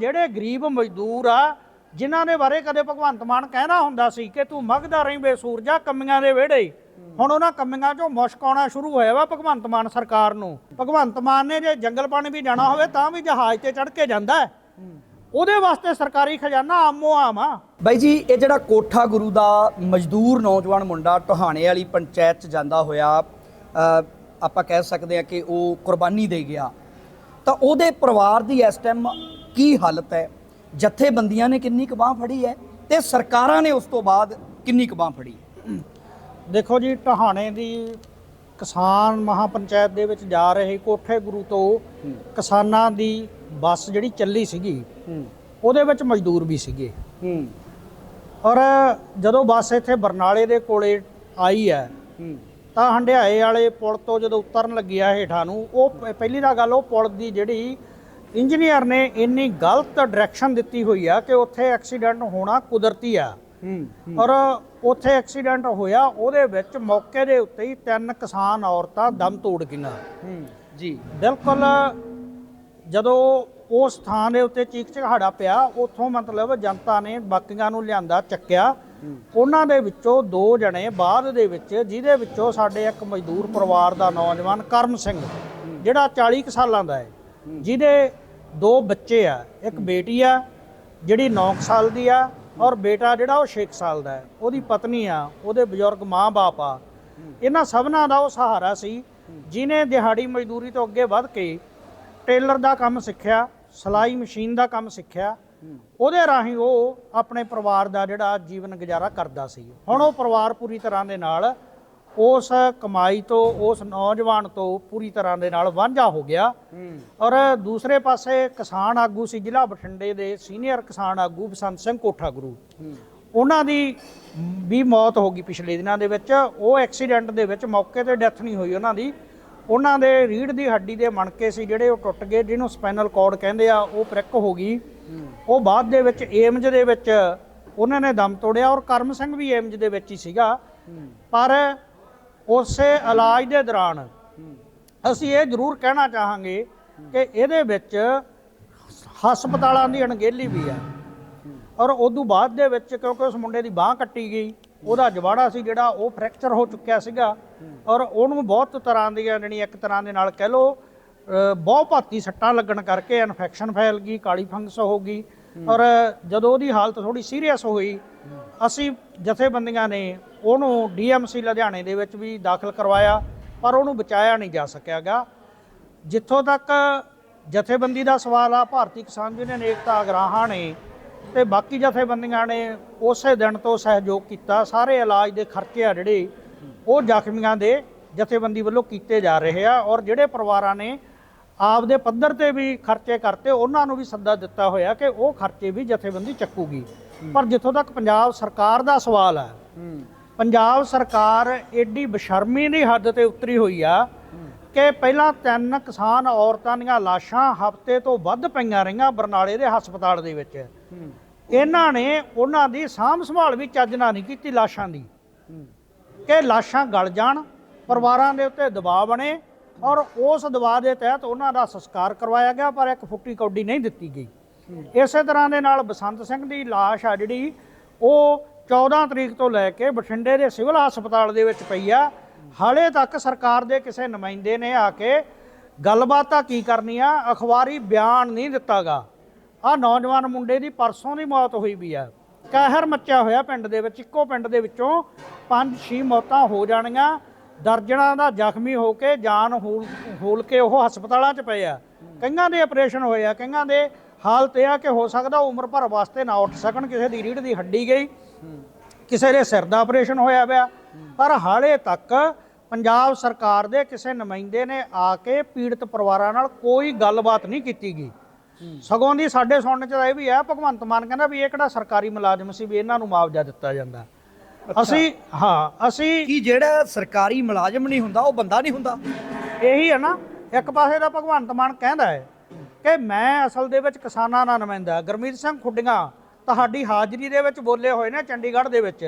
ਜਿਹੜੇ ਗਰੀਬ ਮਜ਼ਦੂਰ ਆ, ਜਿਨ੍ਹਾਂ ਦੇ ਬਾਰੇ ਕਦੇ ਭਗਵੰਤ ਮਾਨ ਕਹਿਣਾ ਹੁੰਦਾ ਸੀ ਕਿ ਤੂੰ ਮਗਦਾ ਰਹੀਂ ਬੇਸੂਰਜਾ ਕੰਮੀਆਂ ਦੇ ਵਿਹੜੇ ਹੁਣ ਉਹਨਾਂ ਕੰਮੀਆਂ 'ਚੋਂ ਮੁਸ਼ਕ ਆਉਣਾ ਸ਼ੁਰੂ ਹੋਇਆ ਵਾ ਭਗਵੰਤ ਮਾਨ ਸਰਕਾਰ ਨੂੰ। ਭਗਵੰਤ ਮਾਨ ਨੇ ਜੇ ਜੰਗਲ ਪਾਣੀ ਵੀ ਜਾਣਾ ਹੋਵੇ, ਤਾਂ ਵੀ ਜਹਾਜ਼ ਤੇ ਚੜ੍ਹ ਕੇ ਜਾਂਦਾ ਉਹਦੇ ਵਾਸਤੇ ਸਰਕਾਰੀ ਖਜ਼ਾਨਾ ਆਮੋ ਆਮ ਆ। ਬਾਈ ਜੀ, ਇਹ ਜਿਹੜਾ ਕੋਠਾ ਗੁਰੂ ਦਾ ਮਜ਼ਦੂਰ ਨੌਜਵਾਨ ਮੁੰਡਾ ਟੋਹਾਣੇ ਵਾਲੀ ਪੰਚਾਇਤ ਚ ਜਾਂਦਾ ਹੋਇਆ ਆਪਾਂ ਕਹਿ ਸਕਦੇ ਆ ਕਿ ਉਹ ਕੁਰਬਾਨੀ ਦੇ ਗਿਆ। ਤਾਂ ਉਹਦੇ ਪਰਿਵਾਰ ਦੀ ਇਸ ਟਾਈਮ ਕੀ ਹਾਲਤ ਹੈ? ਜਥੇਬੰਦੀਆਂ ਨੇ ਕਿੰਨੀ ਕਬਾਹ ਫੜੀ ਹੈ ਤੇ ਸਰਕਾਰਾਂ ਨੇ ਉਸ ਤੋਂ ਬਾਅਦ ਕਿੰਨੀ ਕਬਾਹ ਫੜੀ ਦੇਖੋ ਜੀ ਟਹਾਣੇ ਦੀ ਕਿਸਾਨ ਮਹਾਪੰਚਾਇਤ ਦੇ ਵਿੱਚ ਜਾ ਰਹੇ ਕੋਠੇ ਗੁਰੂ ਤੋਂ ਕਿਸਾਨਾਂ ਦੀ ਬੱਸ ਜਿਹੜੀ ਚੱਲੀ ਸੀਗੀ ਉਹਦੇ ਵਿੱਚ ਮਜ਼ਦੂਰ ਵੀ ਸੀਗੇ। ਔਰ ਜਦੋਂ ਬੱਸ ਇੱਥੇ ਬਰਨਾਲੇ ਦੇ ਕੋਲੇ ਆਈ ਹੈ ਤਾਂ ਹੰਡਿਆਏ ਵਾਲੇ ਪੁਲ ਤੋਂ ਜਦੋਂ ਉਤਰਨ ਲੱਗੀ ਆ ਹੇਠਾਂ ਨੂੰ ਉਹ ਪਹਿਲੀ ਤਾਂ ਗੱਲ ਉਹ ਪੁਲ ਦੀ ਜਿਹੜੀ ਇੰਜੀਨੀਅਰ ਨੇ ਇੰਨੀ ਗਲਤ ਡਾਇਰੈਕਸ਼ਨ ਦਿੱਤੀ ਹੋਈ ਆ ਕਿ ਉੱਥੇ ਐਕਸੀਡੈਂਟ ਹੋਣਾ ਕੁਦਰਤੀ ਆ। ਹੂੰ ਔਰ ਉੱਥੇ ਐਕਸੀਡੈਂਟ ਹੋਇਆ ਉਹਦੇ ਵਿੱਚ ਮੌਕੇ ਦੇ ਉੱਤੇ ਹੀ ਤਿੰਨ ਕਿਸਾਨ ਔਰਤਾਂ ਦਮ ਤੋੜ ਗਈਆਂ। ਹੂੰ ਜੀ। ਬਿਲਕੁਲ ਜਦੋਂ ਉਸ ਥਾਂ ਦੇ ਉੱਤੇ ਚੀਕ ਚਿਹਾੜਾ ਪਿਆ ਉੱਥੋਂ ਮਤਲਬ ਜਨਤਾ ਨੇ ਬਾਕੀਆਂ ਨੂੰ ਲਿਆਂਦਾ ਚੱਕਿਆ। ਉਹਨਾਂ ਦੇ ਵਿੱਚੋਂ ਦੋ ਜਣੇ ਬਾਅਦ ਦੇ ਵਿੱਚ ਜਿਹਦੇ ਵਿੱਚੋਂ ਸਾਡੇ ਇੱਕ ਮਜ਼ਦੂਰ ਪਰਿਵਾਰ ਦਾ ਨੌਜਵਾਨ ਕਰਮ ਸਿੰਘ ਜਿਹੜਾ 40 ਕੁ ਸਾਲਾਂ ਦਾ ਹੈ। ਜਿਹਦੇ ਦੋ ਬੱਚੇ ਆ, ਇੱਕ ਬੇਟੀ ਆ, ਜਿਹੜੀ 9 ਸਾਲ ਦੀ ਆ ਔਰ ਬੇਟਾ ਜਿਹੜਾ ਉਹ 6 ਸਾਲ ਦਾ ਹੈ। ਉਹਦੀ ਪਤਨੀ ਆ, ਉਹਦੇ ਬਜ਼ੁਰਗ ਮਾਂ-ਬਾਪ ਆ। ਇਹਨਾਂ ਸਭਨਾਂ ਦਾ ਉਹ ਸਹਾਰਾ ਸੀ, ਜਿਨੇ ਦਿਹਾੜੀ ਮਜ਼ਦੂਰੀ ਤੋਂ ਅੱਗੇ ਵੱਧ ਕੇ ਟੇਲਰ ਦਾ ਕੰਮ ਸਿੱਖਿਆ, ਸਲਾਈ ਮਸ਼ੀਨ ਦਾ ਕੰਮ ਸਿੱਖਿਆ, ਉਹਦੇ ਰਾਹੀਂ ਉਹ ਆਪਣੇ ਪਰਿਵਾਰ ਦਾ ਜਿਹੜਾ ਜੀਵਨ ਗੁਜ਼ਾਰਾ ਕਰਦਾ ਸੀ। ਹੁਣ ਉਹ ਪਰਿਵਾਰ ਪੂਰੀ ਤਰ੍ਹਾਂ ਦੇ ਨਾਲ ਉਸ ਕਮਾਈ ਤੋਂ ਉਸ ਨੌਜਵਾਨ ਤੋਂ ਪੂਰੀ ਤਰ੍ਹਾਂ ਦੇ ਨਾਲ ਵਾਂਝਾ ਹੋ ਗਿਆ। ਔਰ ਦੂਸਰੇ ਪਾਸੇ ਕਿਸਾਨ ਆਗੂ ਸੀ ਜ਼ਿਲ੍ਹਾ ਬਠਿੰਡੇ ਦੇ ਸੀਨੀਅਰ ਕਿਸਾਨ ਆਗੂ ਬਸੰਤ ਸਿੰਘ ਕੋਠਾ ਗੁਰੂ। ਉਹਨਾਂ ਦੀ ਵੀ ਮੌਤ ਹੋ ਗਈ ਪਿਛਲੇ ਦਿਨਾਂ ਦੇ ਵਿੱਚ। ਉਹ ਐਕਸੀਡੈਂਟ ਦੇ ਵਿੱਚ ਮੌਕੇ ਤੇ ਡੈਥ ਨਹੀਂ ਹੋਈ ਉਹਨਾਂ ਦੀ। ਉਹਨਾਂ ਦੇ ਰੀੜ ਦੀ ਹੱਡੀ ਦੇ ਮਣਕੇ ਸੀ ਜਿਹੜੇ ਉਹ ਟੁੱਟ ਗਏ ਜਿਹਨੂੰ ਸਪਾਈਨਲ ਕਾਰਡ ਕਹਿੰਦੇ ਆ ਉਹ ਪ੍ਰਿਕ ਹੋ ਗਈ। ਉਹ ਬਾਅਦ ਦੇ ਵਿੱਚ ਏਮਜ ਦੇ ਵਿੱਚ ਉਹਨਾਂ ਨੇ ਦਮ ਤੋੜਿਆ ਔਰ ਕਰਮ ਸਿੰਘ ਵੀ ਏਮਜ ਦੇ ਵਿੱਚ ਹੀ ਸੀਗਾ। ਪਰ ਉਸੇ ਇਲਾਜ ਦੇ ਦੌਰਾਨ ਅਸੀਂ ਇਹ ਜ਼ਰੂਰ ਕਹਿਣਾ ਚਾਹਾਂਗੇ ਕਿ ਇਹਦੇ ਵਿੱਚ ਹਸਪਤਾਲਾਂ ਦੀ ਅਣਗਹਿਲੀ ਵੀ ਹੈ। ਔਰ ਉਦੋਂ ਬਾਅਦ ਦੇ ਵਿੱਚ ਕਿਉਂਕਿ ਉਸ ਮੁੰਡੇ ਦੀ ਬਾਹ ਕੱਟੀ ਗਈ, ਉਹਦਾ ਜਵਾੜਾ ਸੀ ਜਿਹੜਾ ਉਹ ਫ੍ਰੈਕਚਰ ਹੋ ਚੁੱਕਿਆ ਸੀਗਾ। ਔਰ ਉਹਨੂੰ ਬਹੁਤ ਤਰ੍ਹਾਂ ਦੀਆਂ ਜਿਹੜੀ ਇੱਕ ਤਰ੍ਹਾਂ ਦੇ ਨਾਲ ਕਹਿ ਲੋ ਬਹੁ ਭਾਤੀ ਸੱਟਾਂ ਲੱਗਣ ਕਰਕੇ ਇਨਫੈਕਸ਼ਨ ਫੈਲ ਗਈ, ਕਾਲੀ ਫੰਗਸ ਹੋ ਗਈ। ਔਰ ਜਦੋਂ ਉਹਦੀ ਹਾਲਤ ਥੋੜੀ ਸੀਰੀਅਸ ਹੋਈ, ਅਸੀਂ ਜਥੇਬੰਦੀਆਂ ਨੇ ਉਹਨੂੰ ਡੀਐਮਸੀ ਲੁਧਿਆਣੇ ਦੇ ਵਿੱਚ ਵੀ ਦਾਖਲ ਕਰਵਾਇਆ, ਪਰ ਉਹਨੂੰ ਬਚਾਇਆ ਨਹੀਂ ਜਾ ਸਕਿਆਗਾ। ਜਿੱਥੋਂ ਤੱਕ ਜਥੇਬੰਦੀ ਦਾ ਸਵਾਲ ਆ, ਭਾਰਤੀ ਕਿਸਾਨ ਯੂਨੀਅਨ ਏਕਤਾ ਅਗਰਾਹਾਂ ਨੇ ਤੇ ਬਾਕੀ ਜਥੇਬੰਦੀਆਂ ਨੇ ਉਸੇ ਦਿਨ ਤੋਂ ਸਹਿਯੋਗ ਕੀਤਾ, ਸਾਰੇ ਇਲਾਜ ਦੇ ਖਰਚੇ ਆ ਜਿਹੜੇ ਉਹ ਜ਼ਖਮੀਆਂ ਦੇ ਜਥੇਬੰਦੀ ਵੱਲੋਂ ਕੀਤੇ ਜਾ ਰਹੇ ਆ ਔਰ ਜਿਹੜੇ ਪਰਿਵਾਰਾਂ ਨੇ ਆਪਦੇ ਪੱਧਰ ਤੇ ਵੀ ਖਰਚੇ ਕਰਤੇ ਉਹਨਾਂ ਨੂੰ ਵੀ ਸੱਦਾ ਦਿੱਤਾ ਹੋਇਆ ਕਿ ਉਹ ਖਰਚੇ ਵੀ ਜਥੇਬੰਦੀ ਚੱਕੂਗੀ। ਪਰ ਜਿੱਥੋਂ ਤੱਕ ਪੰਜਾਬ ਸਰਕਾਰ ਦਾ ਸਵਾਲ ਹੈ ਪੰਜਾਬ ਸਰਕਾਰ ਏਡੀ ਬਸ਼ਰਮੀ ਦੀ ਹੱਦ ਤੇ ਉਤਰੀ ਹੋਈ ਆ ਕਿ ਪਹਿਲਾਂ ਤਿੰਨ ਕਿਸਾਨ ਔਰਤਾਂ ਦੀਆਂ ਲਾਸ਼ਾਂ ਹਫ਼ਤੇ ਤੋਂ ਵੱਧ ਪਈਆਂ ਰਹੀਆਂ ਬਰਨਾਲੇ ਦੇ ਹਸਪਤਾਲ ਦੇ ਵਿੱਚ। ਇਹਨਾਂ ਨੇ ਉਹਨਾਂ ਦੀ ਸਾਂਭ ਸੰਭਾਲ ਵੀ ਚੱਜ ਨਾਲ ਨਹੀਂ ਕੀਤੀ ਲਾਸ਼ਾਂ ਦੀ। ਕਿ ਲਾਸ਼ਾਂ ਗਲ ਜਾਣ ਪਰਿਵਾਰਾਂ ਦੇ ਉੱਤੇ ਦਬਾਅ ਬਣੇ ਔਰ ਉਸ ਦਵਾ ਦੇ ਤਹਿਤ ਉਹਨਾਂ ਦਾ ਸੰਸਕਾਰ ਕਰਵਾਇਆ ਗਿਆ, ਪਰ ਇੱਕ ਫੁੱਟੀ ਕੌਡੀ ਨਹੀਂ ਦਿੱਤੀ ਗਈ। ਇਸੇ ਤਰ੍ਹਾਂ ਦੇ ਨਾਲ ਬਸੰਤ ਸਿੰਘ ਦੀ ਲਾਸ਼ ਆ ਜਿਹੜੀ, ਉਹ 14 ਤਰੀਕ ਤੋਂ ਲੈ ਕੇ ਬਠਿੰਡੇ ਦੇ ਸਿਵਲ ਹਸਪਤਾਲ ਦੇ ਵਿੱਚ ਪਈ ਆ। ਹਾਲੇ ਤੱਕ ਸਰਕਾਰ ਦੇ ਕਿਸੇ ਨੁਮਾਇੰਦੇ ਨੇ ਆ ਕੇ ਗੱਲਬਾਤ ਤਾਂ ਕੀ ਕਰਨੀ ਆ? ਅਖਬਾਰੀ ਬਿਆਨ ਨਹੀਂ ਦਿੱਤਾਗਾ। ਆ ਨੌਜਵਾਨ ਮੁੰਡੇ ਦੀ ਪਰਸੋਂ ਦੀ ਮੌਤ ਹੋਈ ਵੀ ਆ। ਕਹਿਰ ਮੱਚਿਆ ਹੋਇਆ ਪਿੰਡ ਦੇ ਵਿੱਚ, ਇੱਕੋ ਪਿੰਡ ਦੇ ਵਿੱਚੋਂ ਪੰਜ ਛੇ ਮੌਤਾਂ ਹੋ ਜਾਣੀਆਂ। ਦਰਜਣਾਂ ਦਾ ਜ਼ਖਮੀ ਹੋ ਕੇ ਜਾਨ ਹੂਲ ਹੂਲ ਕੇ ਉਹ ਹਸਪਤਾਲਾਂ 'ਚ ਪਏ ਆ। ਕਈਆਂ ਦੇ ਆਪਰੇਸ਼ਨ ਹੋਏ ਆ, ਕਈਆਂ ਦੇ ਹਾਲਤ ਇਹ ਆ ਕਿ ਹੋ ਸਕਦਾ ਉਮਰ ਭਰ ਵਾਸਤੇ ਨਾ ਉੱਠ ਸਕਣ, ਕਿਸੇ ਦੀ ਰੀੜ ਦੀ ਹੱਡੀ ਗਈ, ਕਿਸੇ ਦੇ ਸਿਰ ਦਾ ਆਪਰੇਸ਼ਨ ਹੋਇਆ ਪਿਆ। ਪਰ ਹਾਲੇ ਤੱਕ ਪੰਜਾਬ ਸਰਕਾਰ ਦੇ ਕਿਸੇ ਨੁਮਾਇੰਦੇ ਨੇ ਆ ਕੇ ਪੀੜਤ ਪਰਿਵਾਰਾਂ ਨਾਲ ਕੋਈ ਗੱਲਬਾਤ ਨਹੀਂ ਕੀਤੀ ਗਈ। ਸਗੋਂ ਦੀ ਸਾਡੇ ਸੁਣਨ ਚ ਇਹ ਵੀ ਆ, ਭਗਵੰਤ ਮਾਨ ਕਹਿੰਦਾ ਵੀ ਇਹ ਕਿਹੜਾ ਸਰਕਾਰੀ ਮੁਲਾਜ਼ਮ ਸੀ ਵੀ ਇਹਨਾਂ ਨੂੰ ਮੁਆਵਜ਼ਾ ਦਿੱਤਾ ਜਾਂਦਾ। ਅਸੀਂ ਹਾਂ ਅਸੀਂ ਕੀ ਜਿਹੜਾ ਸਰਕਾਰੀ ਮੁਲਾਜ਼ਮ ਨਹੀਂ ਹੁੰਦਾ ਉਹ ਬੰਦਾ ਨਹੀਂ ਹੁੰਦਾ? ਇਹੀ ਹੈ ਨਾ ਇੱਕ ਪਾਸੇ ਦਾ ਭਗਵੰਤ ਮਾਨ ਕਹਿੰਦਾ ਹੈ ਕਿ ਮੈਂ ਅਸਲ ਦੇ ਵਿੱਚ ਕਿਸਾਨਾਂ ਦਾ ਨੁਮਾਇੰਦਾ ਗੁਰਮੀਤ ਸਿੰਘ ਖੁੱਡੀਆਂ ਤੁਹਾਡੀ ਹਾਜ਼ਰੀ ਦੇ ਵਿੱਚ ਬੋਲੇ ਹੋਏ ਨੇ ਚੰਡੀਗੜ੍ਹ ਦੇ ਵਿੱਚ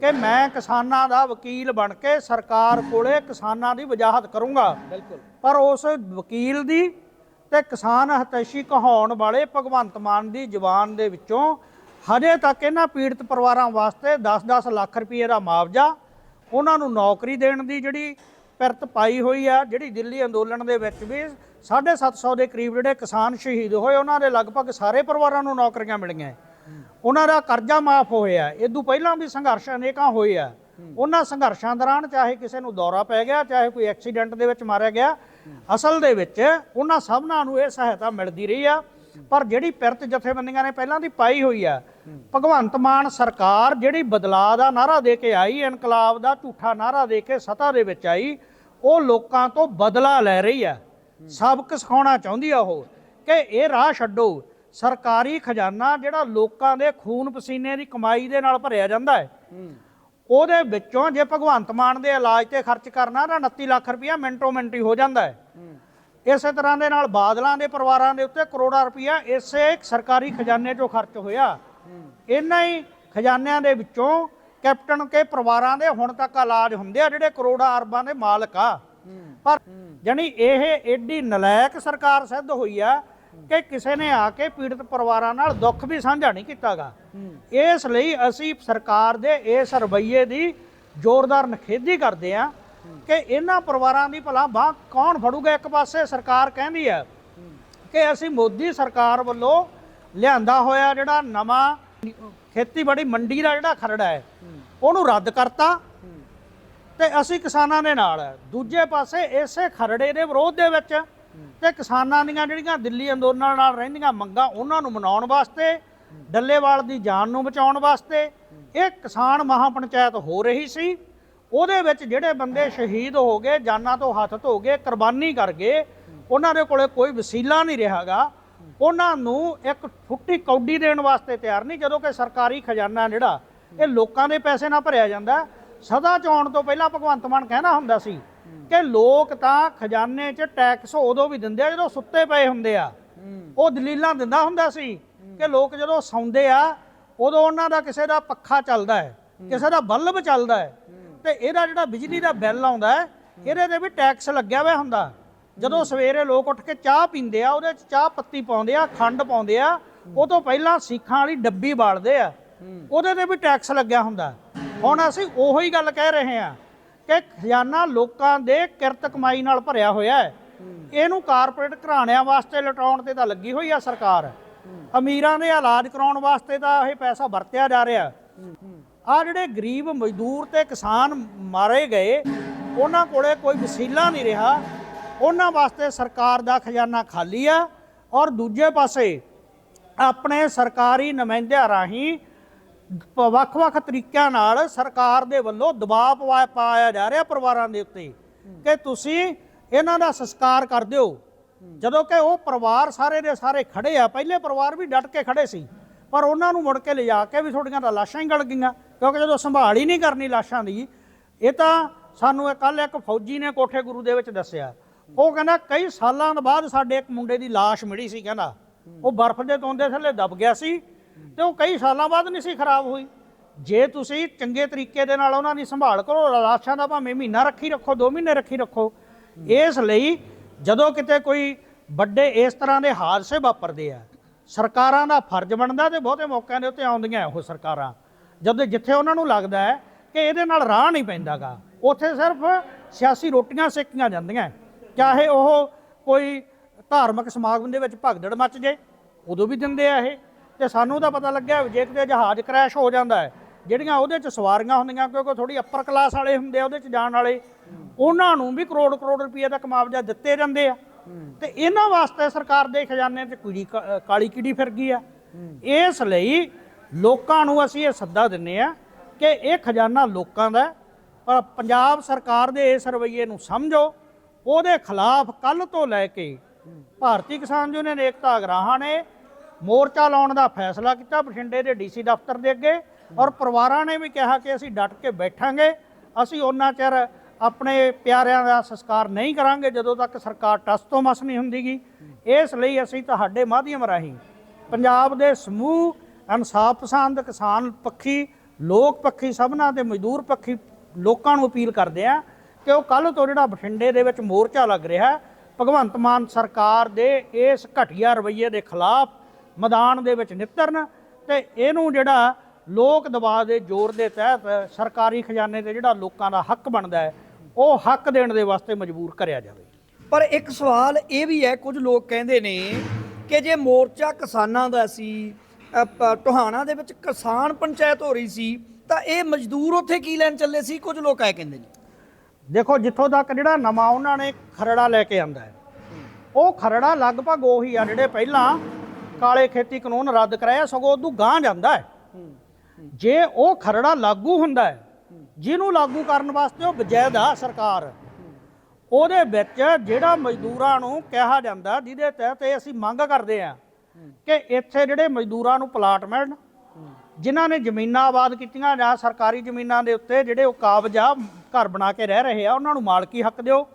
ਕਿ ਮੈਂ ਕਿਸਾਨਾਂ ਦਾ ਵਕੀਲ ਬਣ ਕੇ ਸਰਕਾਰ ਕੋਲੇ ਕਿਸਾਨਾਂ ਦੀ ਵਜਾਹਤ ਕਰੂੰਗਾ। ਪਰ ਉਸ ਵਕੀਲ ਦੀ ਤੇ ਕਿਸਾਨ ਹਤੈਸ਼ੀ ਕਹਾਉਣ ਵਾਲੇ ਭਗਵੰਤ ਮਾਨ ਦੀ ਜ਼ੁਬਾਨ ਦੇ ਵਿੱਚੋਂ ਹਜੇ ਤੱਕ ਇਹਨਾਂ ਪੀੜਤ ਪਰਿਵਾਰਾਂ ਵਾਸਤੇ 10-10 ਲੱਖ ਰੁਪਏ ਦਾ ਮੁਆਵਜ਼ਾ ਉਹਨਾਂ ਨੂੰ ਨੌਕਰੀ ਦੇਣ ਦੀ ਜਿਹੜੀ ਪਿਰਤ ਪਾਈ ਹੋਈ ਆ, ਜਿਹੜੀ ਦਿੱਲੀ ਅੰਦੋਲਨ ਦੇ ਵਿੱਚ ਵੀ 750 ਦੇ ਕਰੀਬ ਜਿਹੜੇ ਕਿਸਾਨ ਸ਼ਹੀਦ ਹੋਏ, ਉਹਨਾਂ ਦੇ ਲਗਭਗ ਸਾਰੇ ਪਰਿਵਾਰਾਂ ਨੂੰ ਨੌਕਰੀਆਂ ਮਿਲੀਆਂ। ਉਹਨਾਂ ਦਾ ਕਰਜ਼ਾ ਮਾਫ ਹੋਇਆ। ਇਦੋਂ ਪਹਿਲਾਂ ਵੀ ਸੰਘਰਸ਼ ਅਨੇਕਾਂ ਹੋਏ ਆ। ਉਹਨਾਂ ਸੰਘਰਸ਼ਾਂ ਦੌਰਾਨ ਚਾਹੇ ਕਿਸੇ ਨੂੰ ਦੌਰਾ ਪੈ ਗਿਆ, ਚਾਹੇ ਕੋਈ ਐਕਸੀਡੈਂਟ ਦੇ ਵਿੱਚ ਮਾਰਿਆ ਗਿਆ, ਅਸਲ ਦੇ ਵਿੱਚ ਉਹਨਾਂ ਸਭਨਾਂ ਨੂੰ ਇਹ ਸਹਾਇਤਾ ਮਿਲਦੀ ਰਹੀ ਆ। ਪਰ ਜਿਹੜੀ ਪਿਰਤ ਜਥੇਬੰਦੀਆਂ ਨੇ ਪਹਿਲਾਂ ਦੀ ਪਾਈ ਹੋਈ ਆ, ਭਗਵੰਤ ਮਾਨ ਸਰਕਾਰ ਜਿਹੜੀ ਬਦਲਾਅ ਦਾ ਨਾਰਾ ਦੇ ਕੇ ਆਈ, ਇਨਕਲਾਬ ਦਾ ਝੂਠਾ ਨਾਰਾ ਦੇ ਕੇ ਸਤਾ ਦੇ ਵਿੱਚ ਆਈ, ਉਹ ਲੋਕਾਂ ਤੋਂ ਬਦਲਾ ਲੈ ਰਹੀ ਆ। ਸਬਕ ਸਿਖਾਉਣਾ ਚਾਹੁੰਦੀ ਆ ਉਹ ਕਿ ਇਹ ਰਾਹ ਛੱਡੋ। ਸਰਕਾਰੀ ਖਜ਼ਾਨਾ ਜਿਹੜਾ ਲੋਕਾਂ ਦੇ ਖੂਨ ਪਸੀਨੇ ਦੀ ਕਮਾਈ ਦੇ ਨਾਲ ਭਰਿਆ ਜਾਂਦਾ ਹੈ, ਉਹਦੇ ਵਿੱਚੋਂ ਜੇ ਭਗਵੰਤ ਮਾਨ ਦੇ ਇਲਾਜ ਤੇ ਖਰਚ ਕਰਨਾ ਤਾਂ 29 ਲੱਖ ਰੁਪਇਆ ਮਿੰਟੋ ਮਿੰਟੀ ਹੋ ਜਾਂਦਾ ਹੈ। ਇਸੇ ਤਰ੍ਹਾਂ ਦੇ ਨਾਲ ਬਾਦਲਾਂ ਦੇ ਪਰਿਵਾਰਾਂ ਦੇ ਉੱਤੇ ਕਰੋੜਾਂ ਰੁਪਇਆ ਇਸੇ ਸਰਕਾਰੀ ਖਜ਼ਾਨੇ 'ਚੋਂ ਖਰਚ ਹੋਇਆ। ਇਹਨਾਂ ਹੀ ਖਜ਼ਾਨਿਆਂ ਦੇ ਵਿੱਚੋਂ ਕੈਪਟਨ ਕੇ ਪਰਿਵਾਰਾਂ ਦੇ ਹੁਣ ਤੱਕ ਇਲਾਜ ਹੁੰਦੇ ਆ, ਜਿਹੜੇ ਕਰੋੜਾਂ ਅਰਬਾਂ ਦੇ ਮਾਲਕ ਆ। ਪਰ ਜਾਣੀ ਇਹ ਏਡੀ ਨਲਾਇਕ ਸਰਕਾਰ ਸਿੱਧ ਹੋਈ ਆ ਕਿ ਕਿਸੇ ਨੇ ਆ ਕੇ ਪੀੜਤ ਪਰਿਵਾਰਾਂ ਨਾਲ ਦੁੱਖ ਵੀ ਸਾਂਝਾ ਨਹੀਂ ਕੀਤਾਗਾ। ਇਸ ਲਈ ਅਸੀਂ ਸਰਕਾਰ ਦੇ ਇਸ ਰਵਈਏ ਦੀ ਜ਼ੋਰਦਾਰ ਨਖੇਦੀ ਕਰਦੇ ਆ। ਕਿ ਇਹਨਾਂ ਪਰਿਵਾਰਾਂ ਦੀ ਭਲਾ ਬਾਹ ਕੌਣ ਫੜੂਗਾ? ਇੱਕ ਪਾਸੇ ਸਰਕਾਰ ਕਹਿੰਦੀ ਆ ਕਿ ਅਸੀਂ ਮੋਦੀ ਸਰਕਾਰ ਵੱਲੋਂ ਲਿਆਂਦਾ ਹੋਇਆ ਜਿਹੜਾ ਨਵਾਂ ਖੇਤੀਬਾੜੀ ਮੰਡੀ ਦਾ ਜਿਹੜਾ ਖਰੜਾ ਹੈ, ਉਹਨੂੰ ਰੱਦ ਕਰਤਾ ਤੇ ਅਸੀਂ ਕਿਸਾਨਾਂ ਦੇ ਨਾਲ ਹੈ। ਦੂਜੇ ਪਾਸੇ ਇਸੇ ਖਰੜੇ ਦੇ ਵਿਰੋਧ ਦੇ ਵਿੱਚ ਤੇ ਕਿਸਾਨਾਂ ਦੀਆਂ ਜਿਹੜੀਆਂ ਦਿੱਲੀ ਅੰਦੋਲਨਾਂ ਨਾਲ ਰਹਿੰਦੀਆਂ ਮੰਗਾਂ, ਉਹਨਾਂ ਨੂੰ ਮਨਾਉਣ ਵਾਸਤੇ, ਡੱਲੇਵਾਲ ਦੀ ਜਾਨ ਨੂੰ ਬਚਾਉਣ ਵਾਸਤੇ, ਇਹ ਕਿਸਾਨ ਮਹਾਪੰਚਾਇਤ ਹੋ ਰਹੀ ਸੀ। ਉਹਦੇ ਵਿੱਚ ਜਿਹੜੇ ਬੰਦੇ ਸ਼ਹੀਦ ਹੋ ਗਏ, ਜਾਨਾਂ ਤੋਂ ਹੱਥ ਧੋ ਗਏ, ਕੁਰਬਾਨੀ ਕਰ ਗਏ, ਉਹਨਾਂ ਦੇ ਕੋਲੇ ਕੋਈ ਵਸੀਲਾ ਨਹੀਂ ਰਿਹਾਗਾ। ਉਹਨਾਂ ਨੂੰ ਇੱਕ ਫੁੱਟੀ ਕੌਡੀ ਦੇਣ ਵਾਸਤੇ ਤਿਆਰ ਨਹੀਂ, ਜਦੋਂ ਕਿ ਸਰਕਾਰੀ ਖਜ਼ਾਨਾ ਜਿਹੜਾ, ਇਹ ਲੋਕਾਂ ਦੇ ਪੈਸੇ ਨਾਲ ਭਰਿਆ ਜਾਂਦਾ। ਸਦਾ ਚੋਣ ਤੋਂ ਪਹਿਲਾਂ ਭਗਵੰਤ ਮਾਨ ਕਹਿੰਦਾ ਹੁੰਦਾ ਸੀ ਕਿ ਲੋਕ ਤਾਂ ਖਜ਼ਾਨੇ 'ਚ ਟੈਕਸ ਉਦੋਂ ਵੀ ਦਿੰਦੇ ਆ, ਜਦੋਂ ਸੁੱਤੇ ਪਏ ਹੁੰਦੇ ਆ। ਉਹ ਦਲੀਲਾਂ ਦਿੰਦਾ ਹੁੰਦਾ ਸੀ ਕਿ ਲੋਕ ਜਦੋਂ ਸੌਂਦੇ ਆ, ਉਦੋਂ ਉਹਨਾਂ ਦਾ ਕਿਸੇ ਦਾ ਪੱਖਾ ਚੱਲਦਾ ਹੈ, ਕਿਸੇ ਦਾ ਬਲਬ ਚੱਲਦਾ ਹੈ। ਤੇ ਇਹਦਾ ਜਿਹੜਾ ਬਿਜਲੀ ਦਾ ਬਿੱਲ ਆਉਂਦਾ ਹੈ, ਇਹਦੇ ਤੇ ਵੀ ਟੈਕਸ ਲੱਗਿਆ ਹੋਇਆ ਹੁੰਦਾ। ਜਦੋਂ ਸਵੇਰੇ ਲੋਕ ਉੱਠ ਕੇ ਚਾਹ ਪੀਂਦੇ ਆ, ਉਹਦੇ 'ਚ ਚਾਹ ਪੱਤੀ ਪਾਉਂਦੇ ਆ, ਖੰਡ ਪਾਉਂਦੇ ਆ, ਉਹ ਤੋਂ ਪਹਿਲਾਂ ਸੀਖਾਂ ਵਾਲੀ ਡੱਬੀ ਬਾਲਦੇ ਆ, ਉਹਦੇ ਤੇ ਵੀ ਟੈਕਸ ਲੱਗਿਆ ਹੁੰਦਾ। ਹੁਣ ਅਸੀਂ ਉਹੋ ਹੀ ਗੱਲ ਕਹਿ ਰਹੇ ਹਾਂ ਕਿ ਖਜ਼ਾਨਾ ਲੋਕਾਂ ਦੇ ਕਿਰਤ ਕਮਾਈ ਨਾਲ ਭਰਿਆ ਹੋਇਆ ਹੈ। ਇਹਨੂੰ ਕਾਰਪੋਰੇਟ ਘਰਾਣਿਆਂ ਵਾਸਤੇ ਲਟਾਉਣ ਤੇ ਤਾਂ ਲੱਗੀ ਹੋਈ ਆ ਸਰਕਾਰ। ਅਮੀਰਾਂ ਦੇ ਇਲਾਜ ਕਰਾਉਣ ਵਾਸਤੇ ਤਾਂ ਇਹ ਪੈਸਾ ਵਰਤਿਆ ਜਾ ਰਿਹਾ। ਆ ਜਿਹੜੇ ਗਰੀਬ, ਮਜ਼ਦੂਰ ਤੇ ਕਿਸਾਨ ਮਾਰੇ ਗਏ, ਉਹਨਾਂ ਕੋਲੇ ਕੋਈ ਵਸੀਲਾ ਨਹੀਂ ਰਿਹਾ। ਉਹਨਾਂ ਵਾਸਤੇ ਸਰਕਾਰ ਦਾ ਖਜ਼ਾਨਾ ਖਾਲੀ ਆ ਔਰ ਦੂਜੇ ਪਾਸੇ ਆਪਣੇ ਸਰਕਾਰੀ ਨੁਮਾਇੰਦਿਆਂ ਰਾਹੀਂ ਵੱਖ-ਵੱਖ ਤਰੀਕਿਆਂ ਨਾਲ ਸਰਕਾਰ ਦੇ ਵੱਲੋਂ ਦਬਾਅ ਪਵਾ- ਪਾਇਆ ਜਾ ਰਿਹਾ ਪਰਿਵਾਰਾਂ ਦੇ ਉੱਤੇ ਕਿ ਤੁਸੀਂ ਇਹਨਾਂ ਦਾ ਸੰਸਕਾਰ ਕਰ ਦਿਓ। ਜਦੋਂ ਕਿ ਉਹ ਪਰਿਵਾਰ ਸਾਰੇ ਦੇ ਸਾਰੇ ਖੜੇ ਆ, ਪਹਿਲੇ ਪਰਿਵਾਰ ਵੀ ਡਟ ਕੇ ਖੜੇ ਸੀ, ਪਰ ਉਹਨਾਂ ਨੂੰ ਮੁੜ ਕੇ ਲਿਜਾ ਕੇ ਵੀ ਤੁਹਾਡੀਆਂ ਤਾਂ ਲਾਸ਼ਾਂ ਹੀ ਗਲ ਗਈਆਂ। ਕਿਉਂਕਿ ਜਦੋਂ ਸੰਭਾਲ ਹੀ ਨਹੀਂ ਕਰਨੀ ਲਾਸ਼ਾਂ ਦੀ, ਇਹ ਤਾਂ ਸਾਨੂੰ ਕੱਲ ਇੱਕ ਫੌਜੀ ਨੇ ਕੋਠੇ ਗੁਰੂ ਦੇ ਵਿੱਚ ਦੱਸਿਆ। ਉਹ ਕਹਿੰਦਾ ਕਈ ਸਾਲਾਂ ਤੋਂ ਬਾਅਦ ਸਾਡੇ ਇੱਕ ਮੁੰਡੇ ਦੀ ਲਾਸ਼ ਮਿਲੀ ਸੀ ਕਹਿੰਦਾ। ਉਹ ਬਰਫ਼ ਦੇ ਤੋਂਦੇ ਥੱਲੇ ਦਬ ਗਿਆ ਸੀ ਤੇ ਉਹ ਕਈ ਸਾਲਾਂ ਬਾਅਦ ਨਹੀਂ ਸੀ ਖਰਾਬ ਹੋਈ। ਜੇ ਤੁਸੀਂ ਚੰਗੇ ਤਰੀਕੇ ਦੇ ਨਾਲ ਉਹਨਾਂ ਦੀ ਸੰਭਾਲ ਕਰੋ, ਲਾਸ਼ਾਂ ਦਾ ਭਾਵੇਂ ਮਹੀਨਾ ਰੱਖੀ ਰੱਖੋ 2 ਮਹੀਨੇ ਰੱਖੀ ਰੱਖੋ, ਇਸ ਲਈ ਜਦੋਂ ਕਿਤੇ ਕੋਈ ਵੱਡੇ ਇਸ ਤਰ੍ਹਾਂ ਦੇ ਹਾਦਸੇ ਵਾਪਰਦੇ ਆ, ਸਰਕਾਰਾਂ ਦਾ ਫਰਜ਼ ਬਣਦਾ ਤੇ ਬਹੁਤੇ ਮੌਕਿਆਂ ਦੇ ਉੱਤੇ ਆਉਂਦੀਆਂ ਉਹ ਸਰਕਾਰਾਂ। ਜਦੋਂ ਜਿੱਥੇ ਉਹਨਾਂ ਨੂੰ ਲੱਗਦਾ ਹੈ ਕਿ ਇਹਦੇ ਨਾਲ ਰਾਹ ਨਹੀਂ ਪੈਂਦਾਗਾ ਉੱਥੇ ਸਿਰਫ ਸਿਆਸੀ ਰੋਟੀਆਂ ਸੇਕੀਆਂ ਜਾਂਦੀਆਂ। ਚਾਹੇ ਉਹ ਕੋਈ ਧਾਰਮਿਕ ਸਮਾਗਮ ਦੇ ਵਿੱਚ ਭਗਦੜ ਮੱਚ ਜੇ ਉਦੋਂ ਵੀ ਦਿੰਦੇ ਆ ਇਹ। ਤੇ ਸਾਨੂੰ ਤਾਂ ਪਤਾ ਲੱਗਿਆ ਜੇ ਕਿਤੇ ਜਹਾਜ਼ ਕ੍ਰੈਸ਼ ਹੋ ਜਾਂਦਾ ਹੈ ਜਿਹੜੀਆਂ ਉਹਦੇ 'ਚ ਸਵਾਰੀਆਂ ਹੁੰਦੀਆਂ ਕਿਉਂਕਿ ਥੋੜੀ ਅੱਪਰ ਕਲਾਸ ਵਾਲੇ ਹੁੰਦੇ ਆ ਉਹਦੇ 'ਚ ਜਾਣ ਵਾਲੇ ਉਹਨਾਂ ਨੂੰ ਵੀ ਕਰੋੜ ਕਰੋੜ ਰੁਪਏ ਦਾ ਮੁਆਵਜ਼ਾ ਦਿੱਤੇ ਜਾਂਦੇ ਆ। ਤੇ ਇਹਨਾਂ ਵਾਸਤੇ ਸਰਕਾਰ ਦੇ ਖਜ਼ਾਨੇ 'ਚ ਕੁੜੀ ਕਾ- ਕਾਲੀ ਕੀੜੀ ਫਿਰ ਗਈ ਆ? ਇਸ ਲਈ ਲੋਕਾਂ ਨੂੰ ਅਸੀਂ ਇਹ ਸੱਦਾ ਦਿੰਨੇ ਆ ਕਿ ਇਹ ਖਜ਼ਾਨਾ ਲੋਕਾਂ ਦਾ ਪਰ ਪੰਜਾਬ ਸਰਕਾਰ ਦੇ ਇਸ ਰਵੱਈਏ ਨੂੰ ਸਮਝੋ, ਉਹਦੇ ਖਿਲਾਫ ਕੱਲ ਤੋਂ ਲੈ ਕੇ ਭਾਰਤੀ ਕਿਸਾਨ ਯੂਨੀਅਨ ਏਕਤਾ ਅਗਰਾਹਾਂ ਨੇ ਮੋਰਚਾ ਲਾਉਣ ਦਾ ਫੈਸਲਾ ਕੀਤਾ ਬਠਿੰਡੇ ਦੇ ਡੀਸੀ ਦਫ਼ਤਰ ਦੇ ਅੱਗੇ ਔਰ ਪਰਿਵਾਰਾਂ ਨੇ ਵੀ ਕਿਹਾ ਕਿ ਅਸੀਂ ਡਟ ਕੇ ਬੈਠਾਂਗੇ, ਅਸੀਂ ਉਹਨਾਂ ਚਿਰ ਆਪਣੇ ਪਿਆਰਿਆਂ ਦਾ ਸੰਸਕਾਰ ਨਹੀਂ ਕਰਾਂਗੇ ਜਦੋਂ ਤੱਕ ਸਰਕਾਰ ਟਸ ਤੋਂ ਮਸ ਨਹੀਂ ਹੁੰਦੀਗੀ। ਇਸ ਲਈ ਅਸੀਂ ਤੁਹਾਡੇ ਮਾਧਿਅਮ ਰਾਹੀਂ ਪੰਜਾਬ ਦੇ ਸਮੂਹ ਇਨਸਾਫ ਪਸੰਦ, ਕਿਸਾਨ ਪੱਖੀ, ਲੋਕ ਪੱਖੀ ਸਭਨਾਂ ਤੇ ਮਜ਼ਦੂਰ ਪੱਖੀ ਲੋਕਾਂ ਨੂੰ ਅਪੀਲ ਕਰਦੇ ਆ ਕਿ ਉਹ ਕੱਲ ਤੋਂ ਜਿਹੜਾ ਬਠਿੰਡੇ ਦੇ ਵਿੱਚ ਮੋਰਚਾ ਲੱਗ ਰਿਹਾ ਭਗਵੰਤ ਮਾਨ ਸਰਕਾਰ ਦੇ ਇਸ ਘਟੀਆ ਰਵੱਈਏ ਦੇ ਖਿਲਾਫ ਮੈਦਾਨ ਦੇ ਵਿੱਚ ਨਿੱਤਰਨ ਤੇ ਇਹਨੂੰ ਜਿਹੜਾ ਲੋਕ ਦਬਾਅ ਦੇ ਜ਼ੋਰ ਦੇ ਤਹਿਤ ਸਰਕਾਰੀ ਖਜ਼ਾਨੇ ਤੇ ਜਿਹੜਾ ਲੋਕਾਂ ਦਾ ਹੱਕ ਬਣਦਾ ਹੈ, ਉਹ ਹੱਕ ਦੇਣ ਦੇ ਵਾਸਤੇ ਮਜਬੂਰ ਕਰਿਆ ਜਾਵੇ। ਪਰ ਇੱਕ ਸਵਾਲ ਇਹ ਵੀ ਹੈ, ਕੁਝ ਲੋਕ ਕਹਿੰਦੇ ਨੇ ਕਿ ਜੇ ਮੋਰਚਾ ਕਿਸਾਨਾਂ ਦਾ ਸੀ ਟੋਹਾਣਾ ਦੇ ਵਿੱਚ ਕਿਸਾਨ ਪੰਚਾਇਤ ਹੋ ਰਹੀ ਸੀ, ਤਾਂ ਇਹ ਮਜ਼ਦੂਰ ਉੱਥੇ ਕੀ ਲੈਣ ਚੱਲੇ ਸੀ? ਕੁਝ ਲੋਕ ਐ ਕਹਿੰਦੇ ਨੇ। ਦੇਖੋ, ਜਿੱਥੋਂ ਤੱਕ ਜਿਹੜਾ ਨਵਾਂ ਉਹਨਾਂ ਨੇ ਖਰੜਾ ਲੈ ਕੇ ਆਂਦਾ ਹੈ, ਉਹ ਖਰੜਾ ਲਗਭਗ ਉਹੀ ਆ ਜਿਹੜੇ ਪਹਿਲਾਂ ਕਾਲੇ ਖੇਤੀ ਕਾਨੂੰਨ ਰੱਦ ਕਰਾਇਆ, ਸਗੋਂ ਉਦੋਂ ਗਾਂ ਜਾਂਦਾ ਹੈ। ਜੇ ਉਹ ਖਰੜਾ ਲਾਗੂ ਹੁੰਦਾ ਹੈ, ਜਿਹਨੂੰ ਲਾਗੂ ਕਰਨ ਵਾਸਤੇ ਉਹ ਬਜਾਇਦ ਆ ਸਰਕਾਰ, ਉਹਦੇ ਵਿੱਚ ਜਿਹੜਾ ਮਜ਼ਦੂਰਾਂ ਨੂੰ ਕਿਹਾ ਜਾਂਦਾ, ਜਿਹਦੇ ਤਹਿਤ ਇਹ ਅਸੀਂ ਮੰਗ ਕਰਦੇ ਆ ਕਿ ਇੱਥੇ ਜਿਹੜੇ ਮਜ਼ਦੂਰਾਂ ਨੂੰ ਪਲਾਟ ਮਿਲਣ, ਜਿਨ੍ਹਾਂ ਨੇ ਜ਼ਮੀਨਾਂ ਆਬਾਦ ਕੀਤੀਆਂ ਜਾਂ ਸਰਕਾਰੀ ਜ਼ਮੀਨਾਂ ਦੇ ਉੱਤੇ ਜਿਹੜੇ ਉਹ ਕਾਬਜ਼ਾ ਘਰ ਬਣਾ ਕੇ ਰਹਿ ਰਹੇ ਆ, ਉਹਨਾਂ ਨੂੰ ਮਾਲਕੀ ਹੱਕ ਦਿਓ।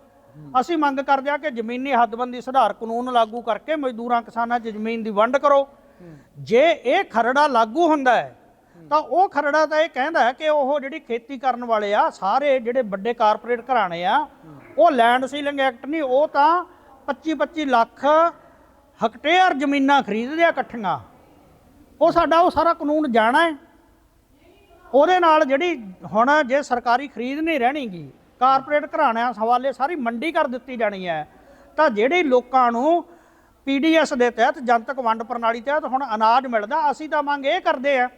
ਅਸੀਂ ਮੰਗ ਕਰਦੇ ਆ ਕਿ ਜ਼ਮੀਨੀ ਹੱਦਬੰਦੀ ਸੁਧਾਰ ਕਾਨੂੰਨ ਲਾਗੂ ਕਰਕੇ ਮਜ਼ਦੂਰਾਂ, ਕਿਸਾਨਾਂ 'ਚ ਜ਼ਮੀਨ ਦੀ ਵੰਡ ਕਰੋ। ਜੇ ਇਹ ਖਰੜਾ ਲਾਗੂ ਹੁੰਦਾ ਹੈ, ਤਾਂ ਉਹ ਖਰੜਾ ਤਾਂ ਇਹ ਕਹਿੰਦਾ ਕਿ ਉਹ ਜਿਹੜੀ ਖੇਤੀ ਕਰਨ ਵਾਲੇ ਆ, ਸਾਰੇ ਜਿਹੜੇ ਵੱਡੇ ਕਾਰਪੋਰੇਟ ਘਰਾਣੇ ਆ, ਉਹ ਲੈਂਡ ਸੀਲਿੰਗ ਐਕਟ ਨਹੀਂ, ਉਹ ਤਾਂ 25 25 ਲੱਖ ਹਕਟੇਅਰ ਜ਼ਮੀਨਾਂ ਖਰੀਦਦੇ ਆ ਇਕੱਠੀਆਂ। ਉਹ ਸਾਡਾ, ਉਹ ਸਾਰਾ ਕਾਨੂੰਨ ਜਾਣਾ ਹੈ। ਉਹਦੇ ਨਾਲ ਜਿਹੜੀ ਹੁਣ ਜੇ ਸਰਕਾਰੀ ਖਰੀਦ ਨਹੀਂ ਰਹਿਣੀਗੀ, ਕਾਰਪੋਰੇਟ ਘਰਾਣਿਆਂ ਹਵਾਲੇ ਸਾਰੀ ਮੰਡੀ ਕਰ ਦਿੱਤੀ ਜਾਣੀ ਹੈ। ਤਾਂ ਜਿਹੜੇ ਲੋਕਾਂ ਨੂੰ ਪੀਡੀਐਸ ਦੇ ਤਹਿਤ ਜਨਤਕ ਵੰਡ ਪ੍ਰਣਾਲੀ ਤਹਿਤ ਹੁਣ ਅਨਾਜ ਮਿਲਦਾ, ਅਸੀਂ ਤਾਂ ਮੰਗ ਇਹ ਕਰਦੇ ਆ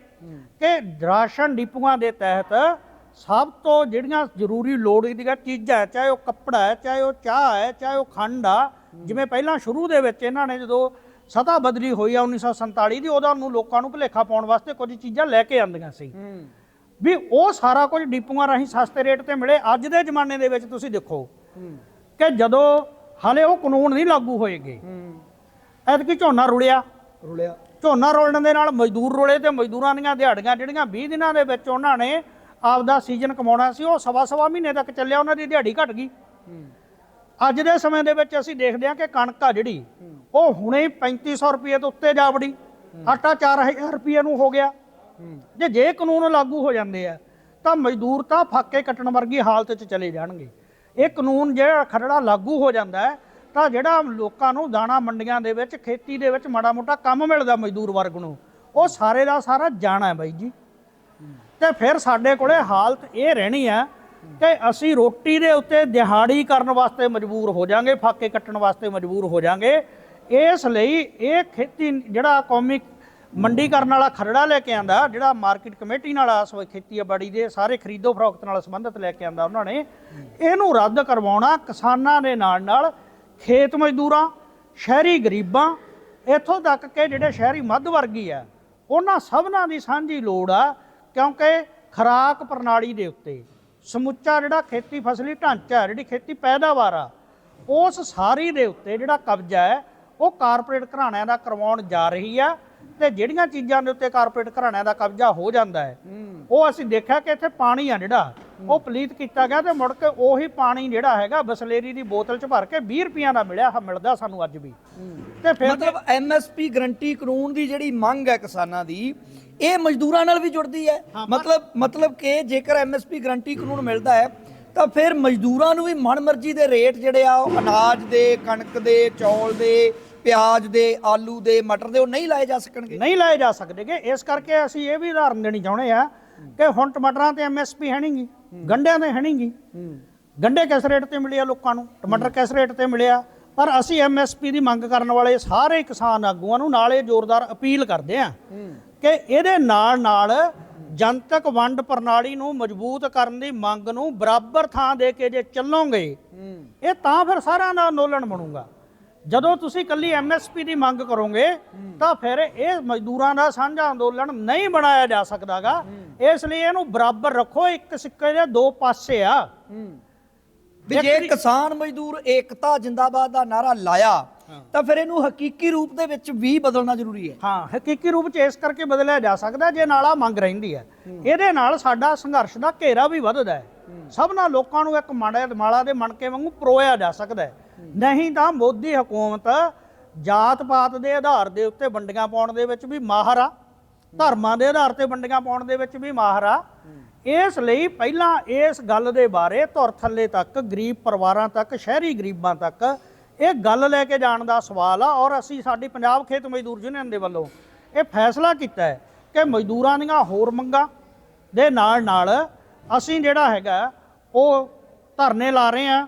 ਕਿ ਰਾਸ਼ਨ ਡਿਪੂਆਂ ਦੇ ਤਹਿਤ ਸਭ ਤੋਂ ਜਿਹੜੀਆਂ ਜ਼ਰੂਰੀ ਲੋੜ ਦੀਆਂ ਚੀਜ਼ਾਂ ਚਾਹੇ ਉਹ ਕੱਪੜਾ ਹੈ, ਚਾਹੇ ਉਹ ਚਾਹ ਹੈ, ਚਾਹੇ ਉਹ ਖੰਡ ਆ ਜਿਵੇਂ ਪਹਿਲਾਂ ਸ਼ੁਰੂ ਦੇ ਵਿੱਚ ਇਹਨਾਂ ਨੇ ਜਦੋਂ ਸਤਾ ਬਦਲੀ ਹੋਈ ਆ 1947 ਦੀ ਉਹਦਾ ਨੂੰ ਲੋਕਾਂ ਨੂੰ ਭੁਲੇਖਾ ਪਾਉਣ ਵਾਸਤੇ ਕੁਝ ਚੀਜ਼ਾਂ ਲੈ ਕੇ ਆਂਦੀਆਂ ਸੀ। ਵੀ ਉਹ ਸਾਰਾ ਕੁਝ ਡਿਪੂਆਂ ਰਾਹੀਂ ਸਸਤੇ ਰੇਟ ਤੇ ਮਿਲੇ। ਅੱਜ ਦੇ ਜ਼ਮਾਨੇ ਦੇ ਵਿੱਚ ਤੁਸੀਂ ਦੇਖੋ ਕਿ ਜਦੋਂ ਹਾਲੇ ਉਹ ਕਾਨੂੰਨ ਨਹੀਂ ਲਾਗੂ ਹੋਏਗੇ ਐਤਕੀ ਝੋਨਾ ਰੁੜਿਆ। ਰੁਲਿਆ ਝੋਨਾ ਰੋਲਣ ਦੇ ਨਾਲ ਮਜ਼ਦੂਰ ਰੋਲੇ ਤੇ ਮਜ਼ਦੂਰਾਂ ਦੀਆਂ ਦਿਹਾੜੀਆਂ ਜਿਹੜੀਆਂ 20 ਦਿਨਾਂ ਦੇ ਵਿੱਚ ਉਹਨਾਂ ਨੇ ਆਪਦਾ ਸੀਜ਼ਨ ਕਮਾਉਣਾ ਸੀ ਉਹ ਸਵਾ ਸਵਾ ਮਹੀਨੇ ਤੱਕ ਚੱਲਿਆ ਉਹਨਾਂ ਦੀ ਦਿਹਾੜੀ ਘਟ ਗਈ। ਅੱਜ ਦੇ ਸਮੇਂ ਦੇ ਵਿੱਚ ਅਸੀਂ ਦੇਖਦੇ ਹਾਂ ਕਿ ਕਣਕ ਆ ਜਿਹੜੀ, ਉਹ ਹੁਣੇ ਹੀ 3500 ਰੁਪਏ ਤੋਂ ਉੱਤੇ ਜਾ ਵੜੀ। ਆਟਾ 4000 ਰੁਪਏ ਨੂੰ ਹੋ ਗਿਆ। ਜੇ ਜੇ ਕਾਨੂੰਨ ਲਾਗੂ ਹੋ ਜਾਂਦੇ ਆ, ਤਾਂ ਮਜ਼ਦੂਰ ਤਾਂ ਫਾਕੇ ਕੱਟਣ ਵਰਗੀ ਹਾਲਤ 'ਚ ਚਲੇ ਜਾਣਗੇ। ਇਹ ਕਾਨੂੰਨ ਜਿਹੜਾ ਖਰੜਾ ਲਾਗੂ ਹੋ ਜਾਂਦਾ ਤਾਂ ਜਿਹੜਾ ਲੋਕਾਂ ਨੂੰ ਦਾਣਾ ਮੰਡੀਆਂ ਦੇ ਵਿੱਚ, ਖੇਤੀ ਦੇ ਵਿੱਚ ਮਾੜਾ ਮੋਟਾ ਕੰਮ ਮਿਲਦਾ ਮਜ਼ਦੂਰ ਵਰਗ ਨੂੰ, ਉਹ ਸਾਰੇ ਦਾ ਸਾਰਾ ਜਾਣਾ ਹੈ ਬਾਈ ਜੀ। ਤੇ ਫਿਰ ਸਾਡੇ ਕੋਲੇ ਹਾਲਤ ਇਹ ਰਹਿਣੀ ਹੈ ਕਿ ਅਸੀਂ ਰੋਟੀ ਦੇ ਉੱਤੇ ਦਿਹਾੜੀ ਕਰਨ ਵਾਸਤੇ ਮਜਬੂਰ ਹੋ ਜਾਾਂਗੇ, ਫਾਕੇ ਕੱਟਣ ਵਾਸਤੇ ਮਜਬੂਰ ਹੋ ਜਾਾਂਗੇ। ਇਸ ਲਈ ਇਹ ਖੇਤੀ ਜਿਹੜਾ ਕੌਮੀ ਮੰਡੀ ਕਰਨ ਵਾਲਾ ਖਰੜਾ ਲੈ ਕੇ ਆਂਦਾ, ਜਿਹੜਾ ਮਾਰਕੀਟ ਕਮੇਟੀ ਨਾਲ ਆਸ ਹੋਈ, ਖੇਤੀਬਾੜੀ ਦੇ ਸਾਰੇ ਖਰੀਦੋ ਫਰੋਖਤ ਨਾਲ ਸੰਬੰਧਿਤ ਲੈ ਕੇ ਆਂਦਾ ਉਹਨਾਂ ਨੇ, ਇਹਨੂੰ ਰੱਦ ਕਰਵਾਉਣਾ ਕਿਸਾਨਾਂ ਦੇ ਨਾਲ ਨਾਲ ਖੇਤ ਮਜ਼ਦੂਰਾਂ, ਸ਼ਹਿਰੀ ਗਰੀਬਾਂ, ਇੱਥੋਂ ਤੱਕ ਕਿ ਜਿਹੜੇ ਸ਼ਹਿਰੀ ਮੱਧ ਵਰਗੀ ਆ, ਉਹਨਾਂ ਸਭਨਾਂ ਦੀ ਸਾਂਝੀ ਲੋੜ ਆ, ਕਿਉਂਕਿ ਖੁਰਾਕ ਪ੍ਰਣਾਲੀ ਦੇ ਉੱਤੇ ਸਮੁੱਚਾ ਜਿਹੜਾ ਖੇਤੀ ਫਸਲੀ ਢਾਂਚਾ ਹੈ ਜਿਹੜੀ ਖੇਤੀ ਪੈਦਾਵਾਰ ਆ ਉਸ ਸਾਰੀ ਦੇ ਉੱਤੇ ਜਿਹੜਾ ਕਬਜ਼ਾ ਹੈ ਉਹ ਕਾਰਪੋਰੇਟ ਘਰਾਣਿਆਂ ਦਾ ਕਰਵਾਉਣ ਜਾ ਰਹੀ ਆ ਤੇ ਜਿਹੜੀਆਂ ਚੀਜ਼ਾਂ ਦੇ ਉੱਤੇ ਕਾਰਪੋਰੇਟ ਘਰਾਣਿਆਂ ਦਾ ਕਬਜ਼ਾ ਹੋ ਜਾਂਦਾ ਹੈ ਉਹ ਅਸੀਂ ਦੇਖਿਆ ਕਿ ਇੱਥੇ ਪਾਣੀ ਆ ਜਿਹੜਾ ਉਹ ਪਲੀਤ ਕੀਤਾ ਗਿਆ ਤੇ ਮੁੜ ਕੇ ਉਹੀ ਪਾਣੀ ਜਿਹੜਾ ਹੈਗਾ ਬਸਲੇਰੀ ਦੀ ਬੋਤਲ 'ਚ ਭਰ ਕੇ 20 ਰੁਪਈਆਂ ਦਾ ਮਿਲਿਆ ਮਿਲਦਾ ਸਾਨੂੰ ਅੱਜ ਵੀ। ਤੇ ਫਿਰ ਮਤਲਬ ਐਮਐਸਪੀ ਗਰੰਟੀ ਕਾਨੂੰਨ ਦੀ ਜਿਹੜੀ ਮੰਗ ਹੈ ਕਿਸਾਨਾਂ ਦੀ ਇਹ ਮਜ਼ਦੂਰਾਂ ਨਾਲ ਵੀ ਜੁੜਦੀ ਹੈ। ਮਤਲਬ ਮਤਲਬ ਕਿ ਜੇਕਰ ਐਮਐਸਪੀ ਗਰੰਟੀ ਕਾਨੂੰਨ ਮਿਲਦਾ ਹੈ ਤਾਂ ਫਿਰ ਮਜ਼ਦੂਰਾਂ ਨੂੰ ਵੀ ਮਨਮਰਜ਼ੀ ਦੇ ਰੇਟ ਜਿਹੜੇ ਆ ਉਹ ਅਨਾਜ ਦੇ ਕਣਕ ਦੇ ਚੌਲ ਦੇ ਪਿਆਜ਼ ਦੇ ਆਲੂ ਦੇ ਮਟਰ ਦੇ ਉਹ ਨਹੀਂ ਲਾਏ ਜਾ ਸਕਣਗੇ। ਨਹੀਂ ਲਾਏ ਜਾ ਸਕਦੇਗੇ। ਇਸ ਕਰਕੇ ਅਸੀਂ ਇਹ ਵੀ ਉਦਾਹਰਨ ਦੇਣੀ ਚਾਹੁੰਦੇ ਆ ਕਿ ਹੁਣ ਟਮਾਟਰਾਂ ਤੇ ਐਮਐਸਪੀ ਹੈ ਨਹੀਂਗੀ ਗੰਢਿਆਂ ਤੇ ਹੈ ਨਹੀਂਗੀ ਗੰਢੇ ਕਿਸ ਰੇਟ ਤੇ ਮਿਲਿਆ ਲੋਕਾਂ ਨੂੰ? ਟਮਾਟਰ ਕਿਸ ਰੇਟ ਤੇ ਮਿਲਿਆ ਪਰ ਅਸੀਂ ਐਮਐਸਪੀ ਦੀ ਮੰਗ ਕਰਨ ਵਾਲੇ ਸਾਰੇ ਕਿਸਾਨ ਆਗੂਆਂ ਨੂੰ ਨਾਲੇ ਜ਼ੋਰਦਾਰ ਅਪੀਲ ਕਰਦੇ ਆ ਕਿ ਇਹਦੇ ਨਾਲ ਨਾਲ ਜਨਤਕ ਵੰਡ ਪ੍ਰਣਾਲੀ ਨੂੰ ਮਜ਼ਬੂਤ ਕਰਨ ਦੀ ਮੰਗ ਨੂੰ ਬਰਾਬਰ ਥਾਂ ਦੇ ਕੇ ਜੇ ਚੱਲੋਗੇ ਇਹ ਤਾਂ ਫਿਰ ਸਾਰਿਆਂ ਦਾ ਅੰਦੋਲਨ ਬਣੂਗਾ। ਜਦੋਂ ਤੁਸੀਂ ਕੱਲੀ ਐਮਐਸਪੀ ਦੀ ਮੰਗ ਕਰੋਗੇ ਤਾਂ ਫਿਰ ਇਹ ਮਜ਼ਦੂਰਾਂ ਦਾ ਸਾਂਝਾ ਅੰਦੋਲਨ ਨਹੀਂ ਬਣਾਇਆ ਜਾ ਸਕਦਾਗਾ। ਇਸ ਲਈ ਇਹਨੂੰ ਬਰਾਬਰ ਰੱਖੋ ਇੱਕ ਸਿੱਕੇ ਦੇ ਦੋ ਪਾਸੇ ਆ। ਵੀ ਜੇ ਕਿਸਾਨ ਮਜ਼ਦੂਰ ਏਕਤਾ ਜਿੰਦਾਬਾਦ ਦਾ ਨਾਰਾ ਲਾਇਆ ਤਾਂ ਫਿਰ ਇਹਨੂੰ ਹਕੀਕੀ ਰੂਪ ਦੇ ਵਿੱਚ ਵੀ ਬਦਲਣਾ ਜ਼ਰੂਰੀ ਹੈ। ਹਾਂ ਹਕੀਕੀ ਰੂਪ ਚ ਇਸ ਕਰਕੇ ਬਦਲਿਆ ਜਾ ਸਕਦਾ ਜੇ ਨਾਲਾ ਮੰਗ ਰਹਿੰਦੀ ਹੈ। ਇਹਦੇ ਨਾਲ ਸਾਡਾ ਸੰਘਰਸ਼ ਦਾ ਘੇਰਾ ਵੀ ਵੱਧਦਾ ਹੈ। ਸਭਨਾ ਲੋਕਾਂ ਨੂੰ ਇੱਕ ਮਾੜਾ ਮਾਲਾ ਦੇ ਮਣਕੇ ਵਾਂਗੂ ਪਰੋਇਆ ਜਾ ਸਕਦਾ ਹੈ। ਨਹੀਂ ਤਾਂ ਮੋਦੀ ਹਕੂਮਤ ਜਾਤ ਪਾਤ ਦੇ ਆਧਾਰ ਦੇ ਉੱਤੇ ਵੰਡੀਆਂ ਪਾਉਣ ਦੇ ਵਿੱਚ ਵੀ ਮਾਹਰ ਆ। ਧਰਮਾਂ ਦੇ ਆਧਾਰ ਤੇ ਵੰਡੀਆਂ ਪਾਉਣ ਦੇ ਵਿੱਚ ਵੀ ਮਾਹਰ ਆ। ਇਸ ਲਈ ਪਹਿਲਾਂ ਇਸ ਗੱਲ ਦੇ ਬਾਰੇ ਧੁਰ ਥੱਲੇ ਤੱਕ ਗਰੀਬ ਪਰਿਵਾਰਾਂ ਤੱਕ ਸ਼ਹਿਰੀ ਗਰੀਬਾਂ ਤੱਕ ਇਹ ਗੱਲ ਲੈ ਕੇ ਜਾਣ ਦਾ ਸਵਾਲ ਆ ਔਰ ਅਸੀਂ ਸਾਡੀ ਪੰਜਾਬ ਖੇਤ ਮਜ਼ਦੂਰ ਯੂਨੀਅਨ ਦੇ ਵੱਲੋਂ ਇਹ ਫੈਸਲਾ ਕੀਤਾ ਹੈ ਕਿ ਮਜ਼ਦੂਰਾਂ ਦੀਆਂ ਹੋਰ ਮੰਗਾਂ ਦੇ ਨਾਲ ਨਾਲ ਅਸੀਂ ਜਿਹੜਾ ਹੈਗਾ ਉਹ ਧਰਨੇ ਲਾ ਰਹੇ ਆ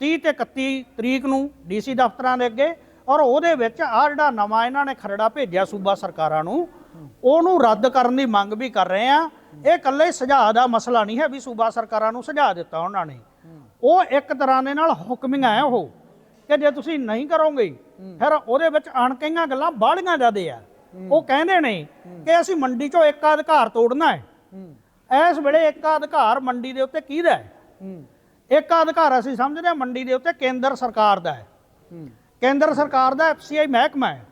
30 ਤੇ 31 ਤਰੀਕ ਨੂੰ ਡੀਸੀ ਦਫ਼ਤਰਾਂ ਦੇ ਅੱਗੇ ਔਰ ਉਹਦੇ ਵਿੱਚ ਆ ਜਿਹੜਾ ਨਵਾਂ ਇਹਨਾਂ ਨੇ ਖਰੜਾ ਭੇਜਿਆ ਸੂਬਾ ਸਰਕਾਰਾਂ ਨੂੰ, ਉਹਨੂੰ ਰੱਦ ਕਰਨ ਦੀ ਮੰਗ ਵੀ ਕਰ ਰਹੇ ਆ ਇਹ ਇਕੱਲੇ ਸੁਝਾਅ ਦਾ ਮਸਲਾ ਨਹੀਂ ਹੈ ਵੀ ਸੂਬਾ ਸਰਕਾਰਾਂ ਨੂੰ ਸੁਝਾਅ ਦਿੱਤਾ ਉਹਨਾਂ ਨੇ। ਉਹ ਇੱਕ ਤਰ੍ਹਾਂ ਦੇ ਨਾਲ ਹੁਕਮੀਆਂ ਹੈ ਉਹ। ਕਿ ਜੇ ਤੁਸੀਂ ਨਹੀਂ ਕਰੋਗੇ ਫਿਰ ਉਹਦੇ ਵਿੱਚ ਅਣਕਹੀਆਂ ਗੱਲਾਂ ਬਾਹਲੀਆਂ ਜ਼ਿਆਦੇ ਆ। ਉਹ ਕਹਿੰਦੇ ਨੇ ਕਿ ਅਸੀਂ ਮੰਡੀ ਚੋਂ ਇੱਕ ਅਧਿਕਾਰ ਤੋੜਨਾ ਹੈ। ਇਸ ਵੇਲੇ ਇੱਕ ਅਧਿਕਾਰ ਮੰਡੀ ਦੇ ਉੱਤੇ ਕਿਹਦਾ ਹੈ? ਇੱਕ ਅਧਿਕਾਰ ਅਸੀਂ ਸਮਝਦੇ ਹਾਂ ਮੰਡੀ ਦੇ ਉੱਤੇ ਕੇਂਦਰ ਸਰਕਾਰ ਦਾ ਹੈ। ਕੇਂਦਰ ਸਰਕਾਰ ਦਾ ਐਫਸੀਆਈ ਮਹਿਕਮਾ ਹੈ।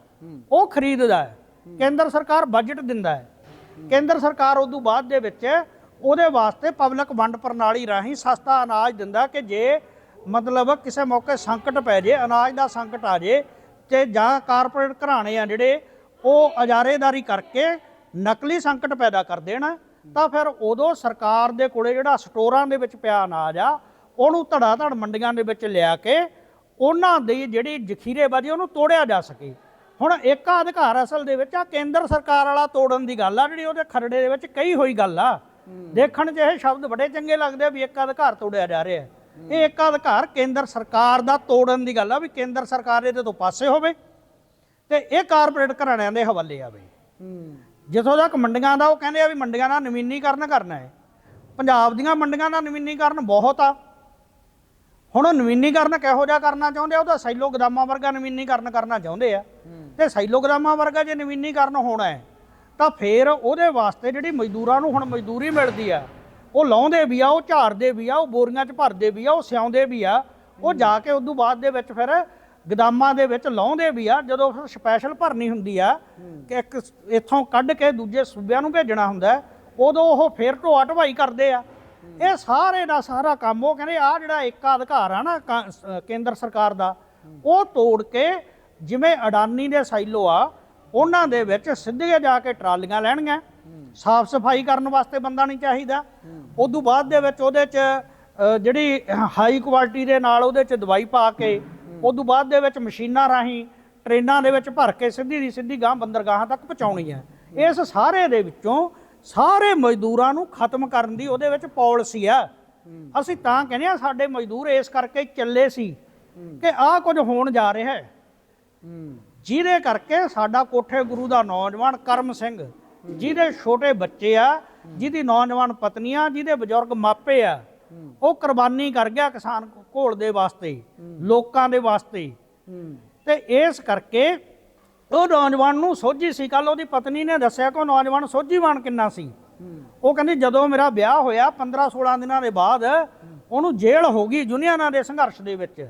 ਉਹ ਖਰੀਦਦਾ ਹੈ। ਕੇਂਦਰ ਸਰਕਾਰ ਬਜਟ ਦਿੰਦਾ ਹੈ। ਕੇਂਦਰ ਸਰਕਾਰ ਉਦੋਂ ਬਾਅਦ ਦੇ ਵਿੱਚ ਉਹਦੇ ਵਾਸਤੇ ਪਬਲਿਕ ਵੰਡ ਪ੍ਰਣਾਲੀ ਰਾਹੀਂ ਸਸਤਾ ਅਨਾਜ ਦਿੰਦਾ ਕਿ ਜੇ ਮਤਲਬ ਕਿਸੇ ਮੌਕੇ ਸੰਕਟ ਪੈ ਜੇ ਅਨਾਜ ਦਾ ਸੰਕਟ ਆ ਜੇ ਤੇ ਜਾਂ ਕਾਰਪੋਰੇਟ ਘਰਾਣੇ ਆ ਜਿਹੜੇ ਉਹ ਅਜਾਰੇਦਾਰੀ ਕਰਕੇ ਨਕਲੀ ਸੰਕਟ ਪੈਦਾ ਕਰ ਦੇਣ ਤਾਂ ਫਿਰ ਉਦੋਂ ਸਰਕਾਰ ਦੇ ਕੋਲੇ ਜਿਹੜਾ ਸਟੋਰਾਂ ਦੇ ਵਿੱਚ ਪਿਆ ਅਨਾਜ ਆ ਉਹਨੂੰ ਧੜਾ ਧੜ ਮੰਡੀਆਂ ਦੇ ਵਿੱਚ ਲਿਆ ਕੇ ਉਹਨਾਂ ਦੀ ਜਿਹੜੀ ਜ਼ਖੀਰੇਬਾਜ਼ੀ ਉਹਨੂੰ ਤੋੜਿਆ ਜਾ ਸਕੇ। ਹੁਣ ਇੱਕ ਅਧਿਕਾਰ ਅਸਲ ਦੇ ਵਿੱਚ ਆ ਕੇਂਦਰ ਸਰਕਾਰ ਵਾਲਾ ਤੋੜਨ ਦੀ ਗੱਲ ਆ ਜਿਹੜੀ ਉਹਦੇ ਖਰੜੇ ਦੇ ਵਿੱਚ ਕਈ ਹੋਈ ਗੱਲ ਆ। ਦੇਖਣ 'ਚ ਇਹ ਸ਼ਬਦ ਬੜੇ ਚੰਗੇ ਲੱਗਦੇ ਆ ਵੀ ਇੱਕ ਅਧਿਕਾਰ ਤੋੜਿਆ ਜਾ ਰਿਹਾ। ਹੈ ਇਹ ਇੱਕ ਅਧਿਕਾਰ ਕੇਂਦਰ ਸਰਕਾਰ ਦਾ ਤੋੜਨ ਦੀ ਗੱਲ ਆ ਵੀ ਕੇਂਦਰ ਸਰਕਾਰ ਇਹਦੇ ਤੋਂ ਪਾਸੇ ਹੋਵੇ ਤੇ ਇਹ ਕਾਰਪੋਰੇਟ ਘਰਾਣਿਆਂ ਦੇ ਹਵਾਲੇ ਆਵੇ। ਜਿੱਥੋਂ ਤੱਕ ਮੰਡੀਆਂ ਦਾ ਉਹ ਕਹਿੰਦੇ ਆ ਵੀ ਮੰਡੀਆਂ ਦਾ ਨਵੀਨੀਕਰਨ ਕਰਨਾ ਹੈ। ਪੰਜਾਬ ਦੀਆਂ ਮੰਡੀਆਂ ਦਾ ਨਵੀਨੀਕਰਨ ਬਹੁਤ ਆ। ਹੁਣ ਉਹ ਨਵੀਨੀਕਰਨ ਕਿਹੋ ਜਿਹਾ ਕਰਨਾ ਚਾਹੁੰਦੇ ਆ? ਉਹਦਾ ਸੈਲੋ ਗਦਾਮਾਂ ਵਰਗਾ ਨਵੀਨੀਕਰਨ ਕਰਨਾ ਚਾਹੁੰਦੇ ਆ। ਤੇ ਸੈਲੋ ਗਦਾਮਾਂ ਵਰਗਾ ਜੇ ਨਵੀਨੀਕਰਨ ਹੋਣਾ ਹੈ, ਤਾਂ ਫੇਰ ਉਹਦੇ ਵਾਸਤੇ ਜਿਹੜੀ ਮਜ਼ਦੂਰਾਂ ਨੂੰ ਹੁਣ ਮਜ਼ਦੂਰੀ ਮਿਲਦੀ ਆ ਉਹ ਲਾਉਂਦੇ ਵੀ ਆ, ਉਹ ਝਾੜਦੇ ਵੀ ਆ, ਉਹ ਬੋਰੀਆਂ 'ਚ ਭਰਦੇ ਵੀ ਆ, ਉਹ ਸਿਆਉਂਦੇ ਵੀ ਆ, ਉਹ ਜਾ ਕੇ ਉਦੋਂ ਬਾਅਦ ਦੇ ਵਿੱਚ ਫਿਰ ਗਦਾਮਾਂ ਦੇ ਵਿੱਚ ਲਾਉਂਦੇ ਵੀ ਆ, ਜਦੋਂ ਫਿਰ ਸਪੈਸ਼ਲ ਭਰਨੀ ਹੁੰਦੀ ਆ, ਕਿ ਇੱਕ ਇੱਥੋਂ ਕੱਢ ਕੇ ਦੂਜੇ ਸੂਬਿਆਂ ਨੂੰ ਭੇਜਣਾ ਹੁੰਦਾ, ਉਦੋਂ ਉਹ ਫੇਰ ਢੋਆ ਢਵਾਈ ਕਰਦੇ ਆ। ਇਹ ਸਾਰੇ ਦਾ ਸਾਰਾ ਕੰਮ, ਉਹ ਕਹਿੰਦੇ ਆ ਜਿਹੜਾ ਇੱਕ ਅਧਿਕਾਰ ਆ ਨਾ, ਕਾ- ਕੇਂਦਰ ਸਰਕਾਰ ਦਾ, ਉਹ ਤੋੜ ਕੇ ਜਿਵੇਂ ਅਡਾਨੀ ਦੇ ਸਾਈਲੋ ਆ, ਉਹਨਾਂ ਦੇ ਵਿੱਚ ਸਿੱਧੇ ਜਾ ਕੇ ਟਰਾਲੀਆਂ ਲੈਣਗੀਆਂ। ਸਾਫ਼ ਸਫ਼ਾਈ ਕਰਨ ਵਾਸਤੇ ਬੰਦਾ ਨਹੀਂ ਚਾਹੀਦਾ। ਉਦੋਂ ਬਾਅਦ ਦੇ ਵਿੱਚ ਉਹਦੇ 'ਚ ਜਿਹੜੀ ਹਾਈ ਕੁਆਲਿਟੀ ਦੇ ਨਾਲ ਉਹਦੇ 'ਚ ਦਵਾਈ ਪਾ ਕੇ, ਉਦੋਂ ਬਾਅਦ ਦੇ ਵਿੱਚ ਮਸ਼ੀਨਾਂ ਰਾਹੀਂ ਟ੍ਰੇਨਾਂ ਦੇ ਵਿੱਚ ਭਰ ਕੇ ਸਿੱਧੀ ਦੀ ਸਿੱਧੀ ਗਾਂ ਬੰਦਰਗਾਹਾਂ ਤੱਕ ਪਹੁੰਚਾਉਣੀ ਹੈ। ਇਸ ਸਾਰੇ ਦੇ ਵਿੱਚੋਂ ਸਾਰੇ ਮਜ਼ਦੂਰਾਂ ਨੂੰ ਖਤਮ ਕਰਨ ਦੀ ਉਹਦੇ ਵਿੱਚ ਪਾਲਿਸੀ ਆ ਅਸੀਂ ਤਾਂ ਕਹਿੰਦੇ ਆ ਸਾਡੇ ਮਜ਼ਦੂਰ ਇਸ ਕਰਕੇ ਚੱਲੇ ਸੀ ਕਿ ਆਹ ਕੁਝ ਹੋਣ ਜਾ ਰਿਹਾ ਹੈ। ਜਿਹਦੇ ਕਰਕੇ ਸਾਡਾ ਕੋਠੇ ਗੁਰੂ ਦਾ ਨੌਜਵਾਨ ਕਰਮ ਸਿੰਘ ਜਿਹਦੇ ਛੋਟੇ ਬੱਚੇ ਆ, ਜਿਹਦੀ ਨੌਜਵਾਨ ਪਤਨੀਆਂ ਜਿਹਦੇ ਬਜ਼ੁਰਗ ਮਾਪੇ ਆ, ਉਹ ਕੁਰਬਾਨੀ ਕਰ ਗਿਆ ਕਿਸਾਨ ਘੋਲ ਦੇ ਵਾਸਤੇ, ਲੋਕਾਂ ਦੇ ਵਾਸਤੇ। ਤੇ ਇਸ ਕਰਕੇ ਉਹ ਨੌਜਵਾਨ ਨੂੰ ਸੋਝੀ ਸੀ। ਕੱਲ ਉਹਦੀ ਪਤਨੀ ਨੇ ਦੱਸਿਆ ਕਿ ਉਹ ਨੌਜਵਾਨ ਸੋਝੀਵਾਨ ਕਿੰਨਾ ਸੀ। ਉਹ ਕਹਿੰਦੀ, ਜਦੋਂ ਮੇਰਾ ਵਿਆਹ ਹੋਇਆ 15 16 ਦਿਨਾਂ ਦੇ ਬਾਅਦ, ਉਹਨੂੰ ਜੇਲ੍ਹ ਹੋ ਗਈ ਯੂਨੀਅਨਾਂ ਦੇ ਸੰਘਰਸ਼ ਦੇ ਵਿੱਚ।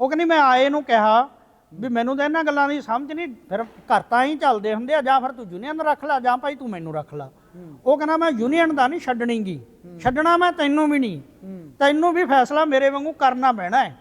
ਉਹ ਕਹਿੰਦੀ, ਮੈਂ ਆਏ ਨੂੰ ਕਿਹਾ ਵੀ ਮੈਨੂੰ ਤਾਂ ਇਹਨਾਂ ਗੱਲਾਂ ਦੀ ਸਮਝ ਨਹੀਂ ਫਿਰ ਘਰ ਤਾਂ ਹੀ ਚੱਲਦੇ ਹੁੰਦੇ ਆ ਜਾਂ ਫਿਰ ਤੂੰ ਯੂਨੀਅਨ ਰੱਖ ਲੈ ਜਾਂ ਭਾਈ ਤੂੰ ਮੈਨੂੰ ਰੱਖ ਲੈ। ਉਹ ਕਹਿੰਦਾ ਮੈਂ ਯੂਨੀਅਨ ਦਾ ਨਹੀਂ ਛੱਡਣੀਗੀ। ਛੱਡਣਾ ਮੈਂ ਤੈਨੂੰ ਵੀ ਨਹੀਂ। ਤੈਨੂੰ ਵੀ ਫੈਸਲਾ ਮੇਰੇ ਵਾਂਗੂ ਕਰਨਾ ਪੈਣਾ ਹੈ।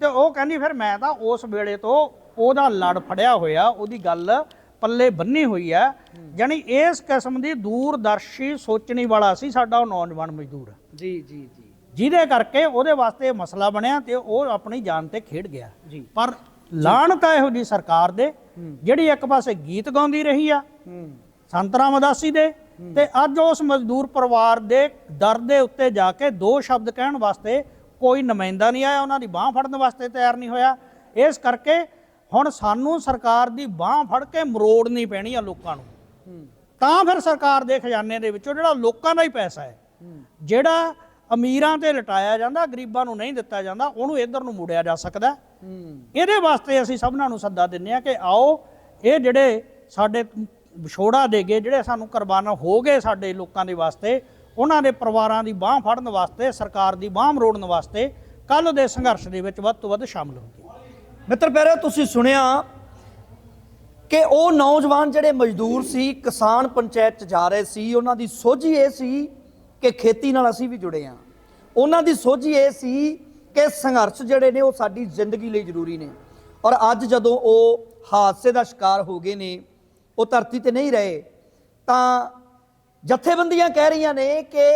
ਤੇ ਉਹ ਕਹਿੰਦੀ ਫਿਰ ਮੈਂ ਤਾਂ ਉਸ ਵੇਲੇ ਤੋਂ ਉਹਦਾ ਲੜ ਫੜਿਆ ਹੋਇਆ ਉਹਦੀ ਗੱਲ ਪੱਲੇ ਬੰਨੀ ਹੋਈ ਹੈ। ਜਾਣੀ ਇਸ ਕਿਸਮ ਦੀ ਦੂਰਦਰਸ਼ੀ ਸੋਚਣੀ ਵਾਲਾ ਸੀ ਸਾਡਾ ਉਹ ਨੌਜਵਾਨ ਮਜ਼ਦੂਰ। ਜੀ ਜੀ ਜੀ। ਜਿਹਦੇ ਕਰਕੇ ਉਹਦੇ ਵਾਸਤੇ ਮਸਲਾ ਬਣਿਆ ਤੇ ਉਹ ਆਪਣੀ ਜਾਨ ਤੇ ਖੇਡ ਗਿਆ। ਪਰ ਲਾਹਣਤ ਹੈ ਇਹੋ ਜੀ ਸਰਕਾਰ ਦੇ ਜਿਹੜੀ ਇੱਕ ਪਾਸੇ ਗੀਤ ਗਾਉਂਦੀ ਰਹੀ ਆ ਸੰਤ ਰਾਮਦਾਸੀ ਦੇ ਤੇ ਅੱਜ ਉਸ ਮਜ਼ਦੂਰ ਪਰਿਵਾਰ ਦੇ ਦਰ ਦੇ ਉੱਤੇ ਜਾ ਕੇ ਦੋ ਸ਼ਬਦ ਕਹਿਣ ਵਾਸਤੇ ਕੋਈ ਨੁਮਾਇੰਦਾ ਨਹੀਂ ਆਇਆ ਉਹਨਾਂ ਦੀ ਬਾਹ ਫੜਨ ਵਾਸਤੇ ਤਿਆਰ ਨਹੀਂ ਹੋਇਆ। ਇਸ ਕਰਕੇ ਹੁਣ ਸਾਨੂੰ ਸਰਕਾਰ ਦੀ ਬਾਹ ਫੜ ਕੇ ਮਰੋੜਨੀ ਪੈਣੀ ਆ ਲੋਕਾਂ ਨੂੰ। ਤਾਂ ਫਿਰ ਸਰਕਾਰ ਦੇ ਖਜ਼ਾਨੇ ਦੇ ਵਿੱਚੋਂ ਜਿਹੜਾ ਲੋਕਾਂ ਦਾ ਹੀ ਪੈਸਾ ਹੈ। ਜਿਹੜਾ ਅਮੀਰਾਂ ਤੇ ਲਟਾਇਆ ਜਾਂਦਾ ਗਰੀਬਾਂ ਨੂੰ ਨਹੀਂ ਦਿੱਤਾ ਜਾਂਦਾ ਉਹਨੂੰ ਇੱਧਰ ਨੂੰ ਮੋੜਿਆ ਜਾ ਸਕਦਾ। ਇਹਦੇ ਵਾਸਤੇ ਅਸੀਂ ਸਭਨਾਂ ਨੂੰ ਸੱਦਾ ਦਿੰਨੇ ਆ ਕਿ ਆਓ, ਇਹ ਜਿਹੜੇ ਸਾਡੇ ਵਿਛੋੜਾ ਦੇ ਗਏ, ਜਿਹੜੇ ਸਾਨੂੰ ਕੁਰਬਾਨਾ ਹੋ ਗਏ ਸਾਡੇ ਲੋਕਾਂ ਦੇ ਵਾਸਤੇ, ਉਹਨਾਂ ਦੇ ਪਰਿਵਾਰਾਂ ਦੀ ਬਾਹ ਫੜਨ ਵਾਸਤੇ, ਸਰਕਾਰ ਦੀ ਬਾਹ ਮਰੋੜਨ ਵਾਸਤੇ ਕੱਲ ਦੇ ਸੰਘਰਸ਼ ਦੇ ਵਿੱਚ ਵੱਧ ਤੋਂ ਵੱਧ ਸ਼ਾਮਲ ਹੋਗੇ ਮਿੱਤਰ ਪਿਆਰੇ ਤੁਸੀਂ ਸੁਣਿਆ ਕਿ ਉਹ ਨੌਜਵਾਨ ਜਿਹੜੇ ਮਜ਼ਦੂਰ ਸੀ, ਕਿਸਾਨ ਪੰਚਾਇਤ ਚ ਜਾ ਰਹੇ ਸੀ, ਉਹਨਾਂ ਦੀ ਸੋਝੀ ਇਹ ਸੀ ਕਿ ਖੇਤੀ ਨਾਲ ਅਸੀਂ ਵੀ ਜੁੜੇ ਆ ਉਹਨਾਂ ਦੀ ਸੋਝੀ ਇਹ ਸੀ ਕਿ ਸੰਘਰਸ਼ ਜਿਹੜੇ ਨੇ ਉਹ ਸਾਡੀ ਜ਼ਿੰਦਗੀ ਲਈ ਜ਼ਰੂਰੀ ਨੇ। ਔਰ ਅੱਜ ਜਦੋਂ ਉਹ ਹਾਦਸੇ ਦਾ ਸ਼ਿਕਾਰ ਹੋ ਗਏ ਨੇ, ਉਹ ਧਰਤੀ ਤੇ ਨਹੀਂ ਰਹੇ, ਤਾਂ ਜਥੇਬੰਦੀਆਂ ਕਹਿ ਰਹੀਆਂ ਨੇ ਕਿ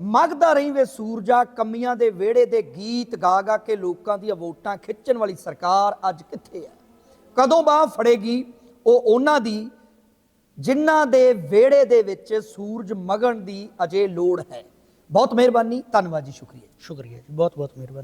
ਮਗਦਾ ਰਹੀ ਵੇ ਸੂਰਜਾ, ਕਮੀਆਂ ਦੇ ਵਿਹੜੇ ਦੇ ਗੀਤ ਗਾ ਗਾ ਕੇ ਲੋਕਾਂ ਦੀਆਂ ਵੋਟਾਂ ਖਿੱਚਣ ਵਾਲੀ ਸਰਕਾਰ ਅੱਜ ਕਿੱਥੇ ਹੈ? ਕਦੋਂ ਬਾਹ ਫੜੇਗੀ ਉਹ ਉਹਨਾਂ ਦੀ, ਜਿਨ੍ਹਾਂ ਦੇ ਵਿਹੜੇ ਦੇ ਵਿੱਚ ਸੂਰਜ ਮਗਣ ਦੀ ਅਜੇ ਲੋੜ ਹੈ? ਬਹੁਤ ਮਿਹਰਬਾਨੀ, ਧੰਨਵਾਦ ਜੀ, ਸ਼ੁਕਰੀਆ ਸ਼ੁਕਰੀਆ ਜੀ ਬਹੁਤ ਬਹੁਤ ਮਿਹਰਬਾਨੀ।